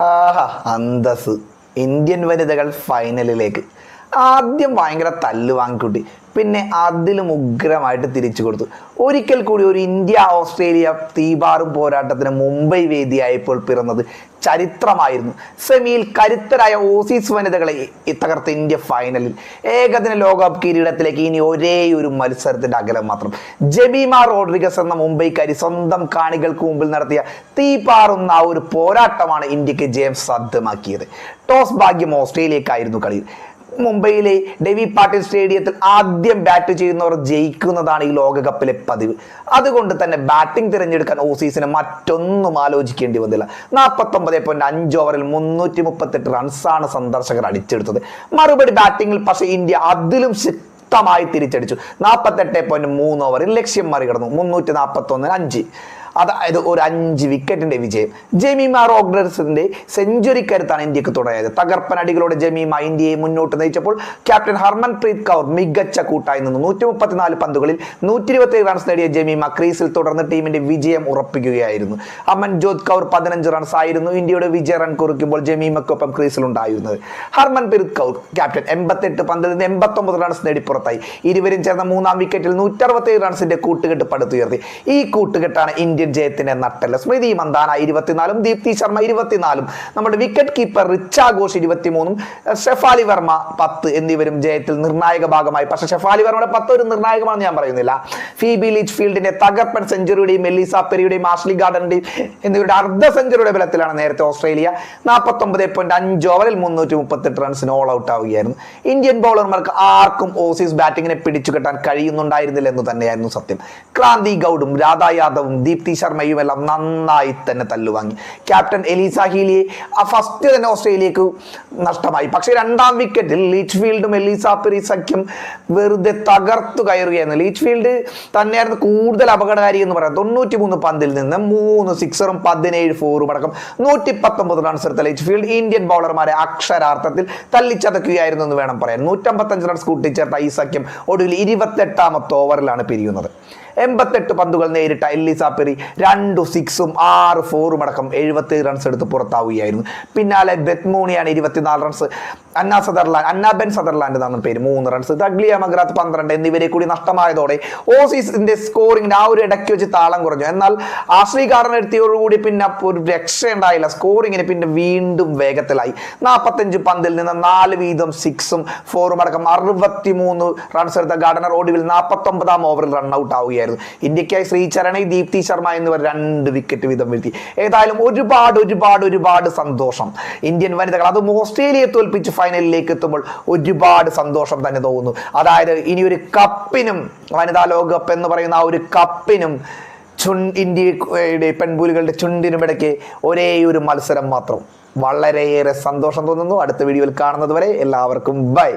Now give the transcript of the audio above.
ആഹാ അന്തസ് Indian വനിതകൾ ഫൈനലിലേക്ക് ആദ്യം ഭയങ്കര തല്ല് വാങ്ങിക്കൂട്ടി. പിന്നെ അതിലും ഉഗ്രമായിട്ട് തിരിച്ചു കൊടുത്തു. ഒരിക്കൽ കൂടി ഒരു ഇന്ത്യ ഓസ്ട്രേലിയ തീപാറും പോരാട്ടത്തിന് മുംബൈ വേദിയായപ്പോൾ പിറന്നത് ചരിത്രമായിരുന്നു. സെമിയിൽ കരുത്തരായ ഓസീസ് വനിതകളെ തകർത്ത ഇന്ത്യ ഫൈനലിൽ. ഏകദിന ലോകകപ്പ് കിരീടത്തിലേക്ക് ഇനി ഒരേ ഒരു മത്സരത്തിന്റെ അകലം മാത്രം. ജമീമ റോഡ്രിഗസ് എന്ന മുംബൈക്കാരി സ്വന്തം കാണികൾക്ക് മുമ്പിൽ നടത്തിയ തീപാറുന്ന ആ ഒരു പോരാട്ടമാണ് ഇന്ത്യയ്ക്ക് ജയം സാധ്യമാക്കിയത്. ടോസ് ഭാഗ്യം ഓസ്ട്രേലിയക്കായിരുന്നു കളിയിൽ. മുംബൈയിലെ ഡെവി പാട്ടീൽ സ്റ്റേഡിയത്തിൽ ആദ്യം ബാറ്റ് ചെയ്യുന്നവർ ജയിക്കുന്നതാണ് ഈ ലോകകപ്പിലെ പതിവ്. അതുകൊണ്ട് തന്നെ ബാറ്റിംഗ് തിരഞ്ഞെടുക്കാൻ ഓസീസിന് മറ്റൊന്നും ആലോചിക്കേണ്ടി വന്നില്ല. നാൽപ്പത്തൊമ്പത് പോയിന്റ് അഞ്ച് ഓവറിൽ മുന്നൂറ്റി മുപ്പത്തെട്ട് റൺസാണ് സന്ദർശകർ അടിച്ചെടുത്തത്. മറുപടി ബാറ്റിംഗിൽ പക്ഷേ ഇന്ത്യ അതിലും ശക്തമായി തിരിച്ചടിച്ചു. നാൽപ്പത്തെട്ട് പോയിന്റ് മൂന്ന് ഓവറിൽ ലക്ഷ്യം മറികടന്നു. മുന്നൂറ്റി നാൽപ്പത്തൊന്നിന് അഞ്ച്. അതായത് ഒരു അഞ്ച് വിക്കറ്റിന്റെ വിജയം. ജമീമ റോഗ്രസിന്റെ സെഞ്ചുറി കരുത്താണ് ഇന്ത്യയ്ക്ക് തുടങ്ങിയത്. തകർപ്പൻ അടികളോടെ ജമീമ ഇന്ത്യയെ മുന്നോട്ട് നയിച്ചപ്പോൾ ക്യാപ്റ്റൻ ഹർമൻപ്രീത് കൗർ മികച്ച കൂട്ടായി നിന്നു. നൂറ്റി മുപ്പത്തിനാല് പന്തുകളിൽ നൂറ്റി ഇരുപത്തി റൺസ് നേടിയ ജമീമ ക്രീസിൽ തുടർന്ന് ടീമിന്റെ വിജയം ഉറപ്പിക്കുകയായിരുന്നു. അമൻജോത് കൗർ പതിനഞ്ച് റൺസ് ആയിരുന്നു ഇന്ത്യയുടെ വിജയ റൺ കുറിക്കുമ്പോൾ ജമീമക്കൊപ്പം ക്രീസിൽ ഉണ്ടായിരുന്നത്. ഹർമൻപ്രീത് കൗർ ക്യാപ്റ്റൻ എൺപത്തെട്ട് പന്തിൽ നിന്ന് എൺപത്തൊമ്പത് റൺസ് നേടി പുറത്തായി. ഇരുവരും ചേർന്ന മൂന്നാം വിക്കറ്റിൽ നൂറ്ററുപത്തേഴ് റൺസിന്റെ കൂട്ടുകെട്ട് പടുത്തുയർത്തി. ഈ കൂട്ടുകെട്ടാണ് ഇന്ത്യൻ ജയത്തിന്റെ നട്ടൽ സ്മൃതി മന്ദാന ഇരുപത്തിനാലും ദീപ്തി ശർമ്മ ഇരുപത്തിനാലും നമ്മുടെ വിക്കറ്റ് കീപ്പർ റിച്ച ഘോഷ് ഇരുപത്തിമൂന്നും ഷെഫാലി വർമ്മ പത്ത് എന്നിവരും ജയത്തിൽ നിർണായക ഭാഗമായി. പക്ഷെ ഷെഫാലി വർമ്മയുടെ പത്ത് ഒരു നിർണായകമാണെന്ന് ഞാൻ പറയുന്നില്ല. ഫീബി ലീച്ച് ഫീൽഡിന്റെ തകർപ്പൻ സെഞ്ചുറിയുടെയും മെല്ലിസ പെരിയുടെയും ആഷ്ലി ഗാർഡന്റെയും എന്നിവരുടെ അർദ്ധ സെഞ്ചുറിയുടെ ബലത്തിലാണ് നേരത്തെ ഓസ്ട്രേലിയ നാൽപ്പത്തൊമ്പത് പോയിന്റ് അഞ്ച് ഓവറിൽ മുന്നൂറ്റി മുപ്പത്തെട്ട് റൺസിന് ഓൾ ഔട്ട് ആവുകയായിരുന്നു. ഇന്ത്യൻ ബൗളർമാർക്ക് ആർക്കും ഓസീസ് ബാറ്റിങ്ങിനെ പിടിച്ചു കെട്ടാൻ കഴിയുന്നുണ്ടായിരുന്നില്ല എന്ന് തന്നെയായിരുന്നു സത്യം. ക്രാന്തി ഗൗഡും രാധാ യാദവും ദീപ്തി ശർമ്മയും എല്ലാം നന്നായി തന്നെ തല്ലുവാങ്ങി. ക്യാപ്റ്റൻ എലീസ ഹീലിയെ ആ ഫസ്റ്റ് തന്നെ ഓസ്ട്രേലിയക്ക് നഷ്ടമായി. പക്ഷേ രണ്ടാം വിക്കറ്റിൽ ലീച്ച് ഫീൽഡും എലീസ പെരി സഖ്യം വെറുതെ തകർത്തു കയറുകയായിരുന്നു. ലീച്ച് ഫീൽഡ് തന്നെയായിരുന്നു കൂടുതൽ അപകടകാരി എന്ന് പറയാം. തൊണ്ണൂറ്റി മൂന്ന് പന്തിൽ നിന്ന് മൂന്ന് സിക്സറും പതിനേഴ് ഫോറും അടക്കം നൂറ്റി പത്തൊമ്പത് റൺസ് എടുത്ത ലീച്ച് ഫീൽഡ് ഇന്ത്യൻ ബൗളർമാരെ അക്ഷരാർത്ഥത്തിൽ തല്ലിച്ചതക്കുകയായിരുന്നു എന്ന് വേണം പറയാൻ. നൂറ്റമ്പത്തഞ്ച് റൺസ് കൂട്ടിച്ചേർത്ത ഈ സഖ്യം ഒടുവിൽ ഇരുപത്തെട്ടാമത്തെ ഓവറിലാണ് പിരിയുന്നത്. എൺപത്തെട്ട് പന്തുകൾ നേരിട്ട എല്ലിസ പെറി രണ്ടു സിക്സും ആറ് ഫോറും അടക്കം എഴുപത്തി റൺസ് എടുത്ത് പുറത്താവുകയായിരുന്നു. പിന്നാലെ ബെത്മൂണിയാണ് ഇരുപത്തിനാല് runs Anna Sutherland Annabel Sutherland എന്നാണ് പേര്. മൂന്ന് റൺസ് തഗ്ലിയ മഗ്രാത്ത് പന്ത്രണ്ട് എന്നിവരെ കൂടി നഷ്ടമായതോടെ ഓസീസിന്റെ സ്കോറിംഗിന് ആ ഒരു ഇടയ്ക്ക് വെച്ച് താളം കുറഞ്ഞു. എന്നാൽ ആശ്രീകാരനെടുത്തിയോടുകൂടി പിന്നെ ഒരു രക്ഷ ഉണ്ടായില്ല സ്കോറിങ്ങിന് പിന്നെ വീണ്ടും വേഗത്തിലായി. നാൽപ്പത്തഞ്ച് പന്തിൽ നിന്ന് നാല് വീതം സിക്സും ഫോറും അടക്കം അറുപത്തിമൂന്ന് റൺസ് എടുത്ത ഗാർഡനർ ഒടുവിൽ നാൽപ്പത്തൊമ്പതാം ഓവറിൽ റൺ ഔട്ട് ആവുകയായിരുന്നു. ഇന്ത്യക്കായി ശ്രീചരണി ദീപ്തി ശർമ്മ എന്നിവർ രണ്ട് വിക്കറ്റ് വീതം വീഴ്ത്തി. ഏതായാലും ഒരുപാട് ഒരുപാട് ഒരുപാട് സന്തോഷം ഇന്ത്യൻ വനിതകൾ. അതും ഓസ്ട്രേലിയയെ തോൽപ്പിച്ച് ഫൈനലിലേക്ക് എത്തുമ്പോൾ ഒരുപാട് സന്തോഷം തന്നെ തോന്നുന്നു. അതായത് ഇനി ഒരു കപ്പിനും വനിതാ ലോകകപ്പ് എന്ന് പറയുന്ന ആ ഒരു കപ്പിനും ചുൺ ഇന്ത്യയുടെ പെൺപുലികളുടെ ചുണ്ടിനുമിടയ്ക്ക് ഒരേ ഒരു മത്സരം മാത്രം. വളരെയേറെ സന്തോഷം തോന്നുന്നു. അടുത്ത വീഡിയോയിൽ കാണുന്നത് വരെ എല്ലാവർക്കും ബൈ